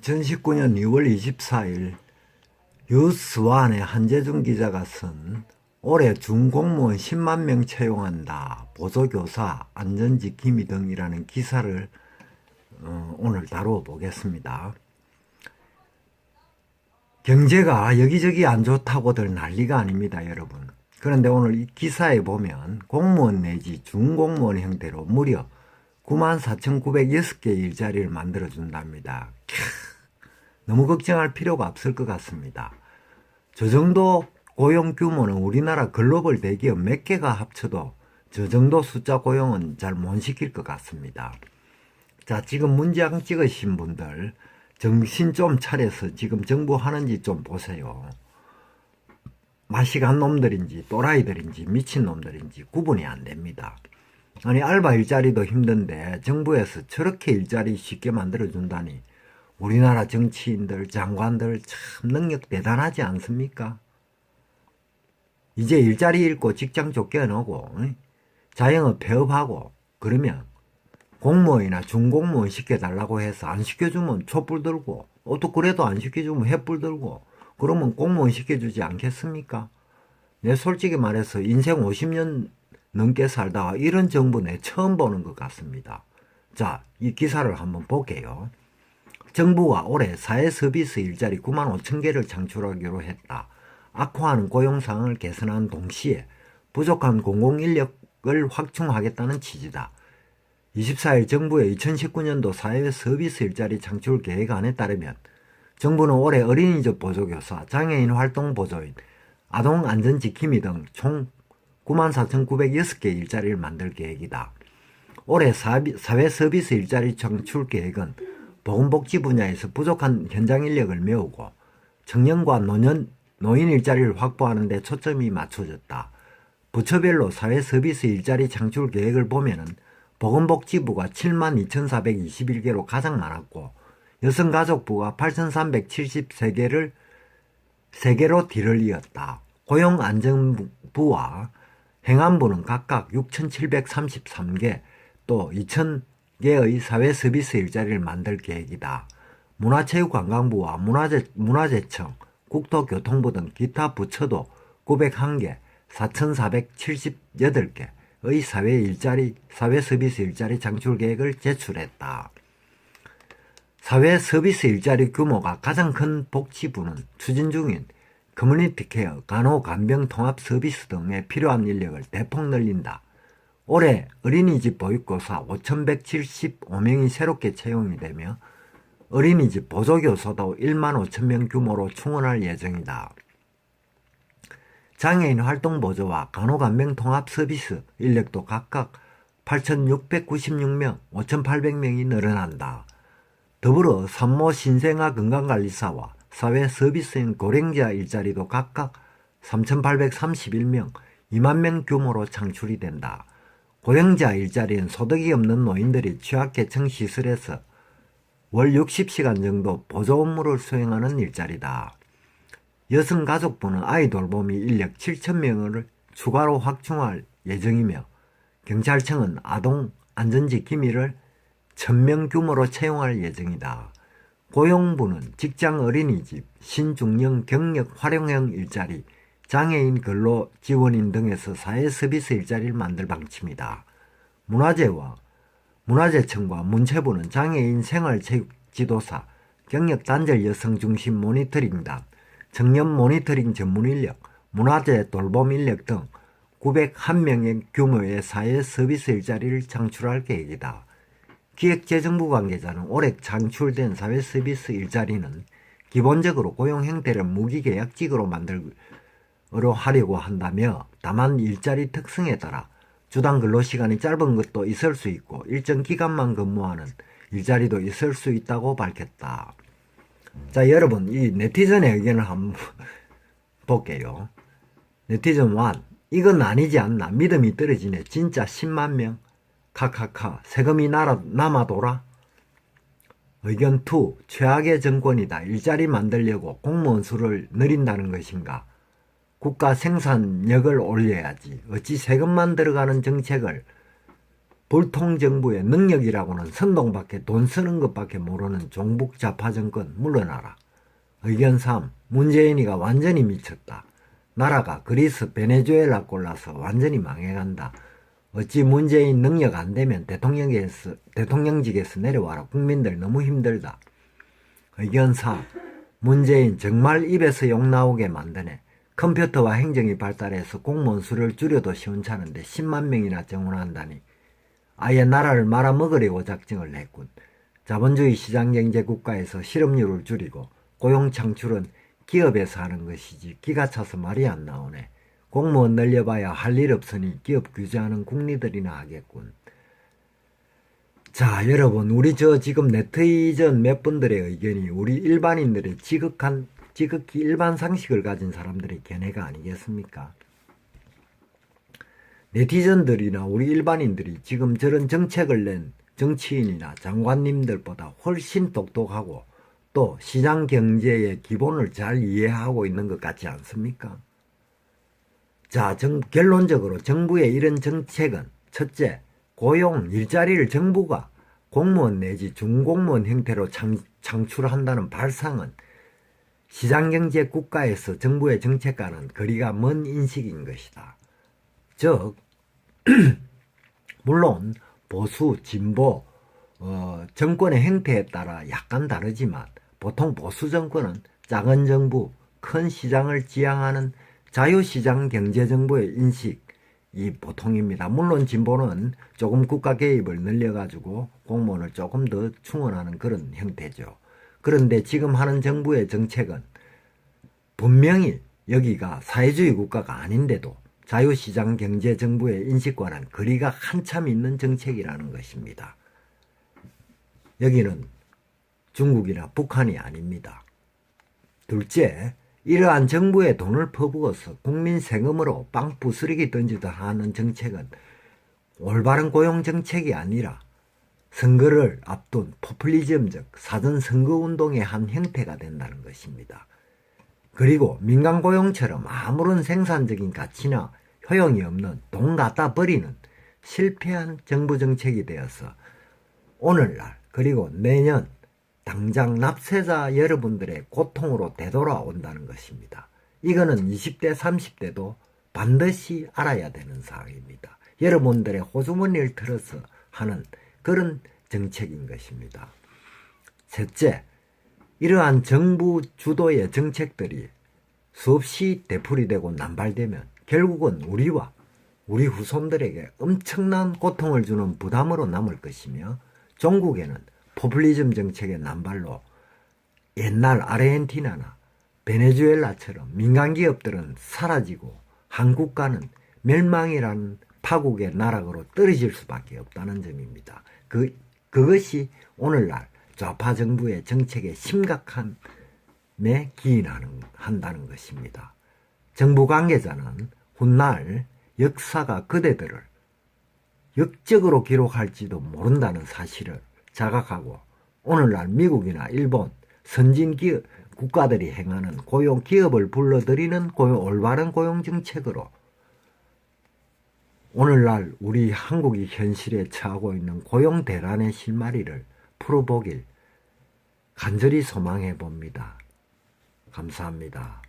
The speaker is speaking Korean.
2019년 2월 24일 뉴스완의 한재준 기자가 쓴 올해 준공무원 10만 명 채용한다. 보조교사, 안전지킴이 등이라는 기사를 어, 오늘 다루어 보겠습니다. 경제가 여기저기 안 좋다고들 난리가 아닙니다, 여러분. 그런데 오늘 이 기사에 보면 공무원 내지 준공무원 형태로 무려 94,906개 일자리를 만들어준답니다. 캬, 너무 걱정할 필요가 없을 것 같습니다. 저 정도 고용 규모는 우리나라 글로벌 대기업 몇 개가 합쳐도 저 정도 숫자 고용은 잘 못 시킬 것 같습니다. 자, 지금 문장 찍으신 분들 정신 좀 차려서 지금 정부 하는지 좀 보세요. 맛이 간 놈들인지 또라이들인지 미친 놈들인지 구분이 안 됩니다. 아니 알바 일자리도 힘든데 정부에서 저렇게 일자리 쉽게 만들어 준다니 우리나라 정치인들 장관들 참 능력 대단하지 않습니까? 이제 일자리 잃고 직장 쫓겨나고 응? 자영업 폐업하고 그러면 공무원이나 중공무원 시켜달라고 해서 안 시켜주면 촛불 들고 또 그래도 안 시켜주면 횃불 들고 그러면 공무원 시켜주지 않겠습니까? 내 솔직히 말해서 인생 50년 넘게 살다가 이런 정부 내 처음 보는 것 같습니다. 자, 이 기사를 한번 볼게요. 정부가 올해 사회 서비스 일자리 9만 5천 개를 창출하기로 했다. 악화하는 고용 상황을 개선한 동시에 부족한 공공인력을 확충하겠다는 취지다. 24일 정부의 2019년도 사회 서비스 일자리 창출 계획안에 따르면 정부는 올해 어린이집 보조교사, 장애인 활동 보조인, 아동 안전 지킴이 등 총 94,906개 일자리를 만들 계획이다. 올해 사회 서비스 일자리 창출 계획은 보건복지 분야에서 부족한 현장 인력을 메우고 청년과 노년, 노인 일자리를 확보하는 데 초점이 맞춰졌다. 부처별로 사회 서비스 일자리 창출 계획을 보면은 보건복지부가 72,421개로 가장 많았고 여성가족부가 8,373개를 3개로 뒤를 이었다. 고용안정부와 행안부는 각각 6,733개 또 2,000 개의 사회 서비스 일자리를 만들 계획이다. 문화체육관광부와 문화재, 문화재청, 국토교통부 등 기타 부처도 901개, 4,478개의 사회 일자리, 사회 서비스 일자리 창출 계획을 제출했다. 사회 서비스 일자리 규모가 가장 큰 복지부는 추진 중인 커뮤니티 케어, 간호, 간병 통합 서비스 등에 필요한 인력을 대폭 늘린다. 올해 어린이집 보육교사 5,175명이 새롭게 채용이 되며 어린이집 보조교사도 1만 5천 명 규모로 충원할 예정이다. 장애인 활동 보조와 간호간병 통합 서비스 인력도 각각 8,696명, 5,800명이 늘어난다. 더불어 산모 신생아 건강관리사와 사회 서비스인 고령자 일자리도 각각 3,831명, 2만 명 규모로 창출이 된다. 고령자 일자리는 소득이 없는 노인들이 취약계층 시설에서 월 60시간 정도 보조 업무를 수행하는 일자리다. 여성 가족부는 아이 돌보미 인력 7,000명을 추가로 확충할 예정이며 경찰청은 아동 안전지킴이를 1000명 규모로 채용할 예정이다. 고용부는 직장 어린이집, 신중령 경력 활용형 일자리, 장애인 근로 지원인 등에서 사회 서비스 일자리를 만들 방침이다. 문화재와 문화재청과 문체부는 장애인 생활체육 지도사, 경력 단절 여성 중심 모니터링단, 청년 모니터링 전문 인력, 문화재 돌봄 인력 등 901명의 규모의 사회 서비스 일자리를 창출할 계획이다. 기획재정부 관계자는 올해 창출된 사회 서비스 일자리는 기본적으로 고용 형태를 무기계약직으로 만들 어 하려고 한다며 다만 일자리 특성에 따라 주당 근로시간이 짧은 것도 있을 수 있고 일정 기간만 근무하는 일자리도 있을 수 있다고 밝혔다. 자, 여러분, 이 네티즌의 의견을 한번 볼게요. 네티즌 1. 이건 아니지 않나. 믿음이 떨어지네. 진짜 10만 명. 카카카. 세금이 날아, 남아돌아. 의견 2. 최악의 정권이다. 일자리 만들려고 공무원 수를 늘린다는 것인가. 국가 생산력을 올려야지. 어찌 세금만 들어가는 정책을 불통 정부의 능력이라고는 선동밖에 돈 쓰는 것밖에 모르는 종북 좌파 정권 물러나라. 의견 3. 문재인이가 완전히 미쳤다. 나라가 그리스 베네수엘라 꼴라서 완전히 망해간다. 어찌 문재인 능력 안 되면 대통령에서, 대통령직에서 내려와라. 국민들 너무 힘들다. 의견 4. 문재인 정말 입에서 욕 나오게 만드네. 컴퓨터와 행정이 발달해서 공무원 수를 줄여도 시원찮은데 10만 명이나 정원한다니. 아예 나라를 말아먹으려고 작정을 냈군. 자본주의 시장경제 국가에서 실업률을 줄이고 고용 창출은 기업에서 하는 것이지 기가 차서 말이 안 나오네. 공무원 늘려봐야 할 일 없으니 기업 규제하는 국리들이나 하겠군. 자, 여러분, 우리 저 지금 네티즌 몇 분들의 의견이 우리 일반인들의 지극한, 지극히 일반 상식을 가진 사람들의 견해가 아니겠습니까? 네티즌들이나 우리 일반인들이 지금 저런 정책을 낸 정치인이나 장관님들보다 훨씬 똑똑하고 또 시장 경제의 기본을 잘 이해하고 있는 것 같지 않습니까? 자, 정, 결론적으로 정부의 이런 정책은 첫째, 고용, 일자리를 정부가 공무원 내지 중공무원 형태로 창, 창출한다는 발상은 시장경제 국가에서 정부의 정책과는 거리가 먼 인식인 것이다. 즉, 물론 보수, 진보, 어, 정권의 형태에 따라 약간 다르지만 보통 보수 정권은 작은 정부, 큰 시장을 지향하는 자유시장 경제정부의 인식이 보통입니다. 물론 진보는 조금 국가 개입을 늘려가지고 공무원을 조금 더 충원하는 그런 형태죠. 그런데 지금 하는 정부의 정책은 분명히 여기가 사회주의 국가가 아닌데도 자유시장 경제 정부의 인식과는 거리가 한참 있는 정책이라는 것입니다. 여기는 중국이나 북한이 아닙니다. 둘째, 이러한 정부의 돈을 퍼부어서 국민 세금으로 빵 부스러기 던지듯 하는 정책은 올바른 고용 정책이 아니라 선거를 앞둔 포퓰리즘적 사전 선거 운동의 한 형태가 된다는 것입니다. 그리고 민간 고용처럼 아무런 생산적인 가치나 효용이 없는 돈 갖다 버리는 실패한 정부 정책이 되어서 오늘날 그리고 내년 당장 납세자 여러분들의 고통으로 되돌아온다는 것입니다. 이거는 20대, 30대도 반드시 알아야 되는 사항입니다. 여러분들의 호주머니를 틀어서 하는 그런 정책인 것입니다. 셋째, 이러한 정부 주도의 정책들이 수없이 되풀이되고 남발되면 결국은 우리와 우리 후손들에게 엄청난 고통을 주는 부담으로 남을 것이며 종국에는 포퓰리즘 정책의 남발로 옛날 아르헨티나나 베네수엘라처럼 민간 기업들은 사라지고 한국과는 멸망이라는 파국의 나락으로 떨어질 수밖에 없다는 점입니다. 그, 그것이 오늘날 좌파 정부의 정책의 심각함에 기인하는, 한다는 것입니다. 정부 관계자는 훗날 역사가 그대들을 역적으로 기록할지도 모른다는 사실을 자각하고 오늘날 미국이나 일본 선진 기업 국가들이 행하는 고용 기업을 불러들이는 고용 올바른 고용 정책으로 오늘날 우리 한국이 현실에 처하고 있는 고용 대란의 실마리를 풀어보길 간절히 소망해 봅니다. 감사합니다.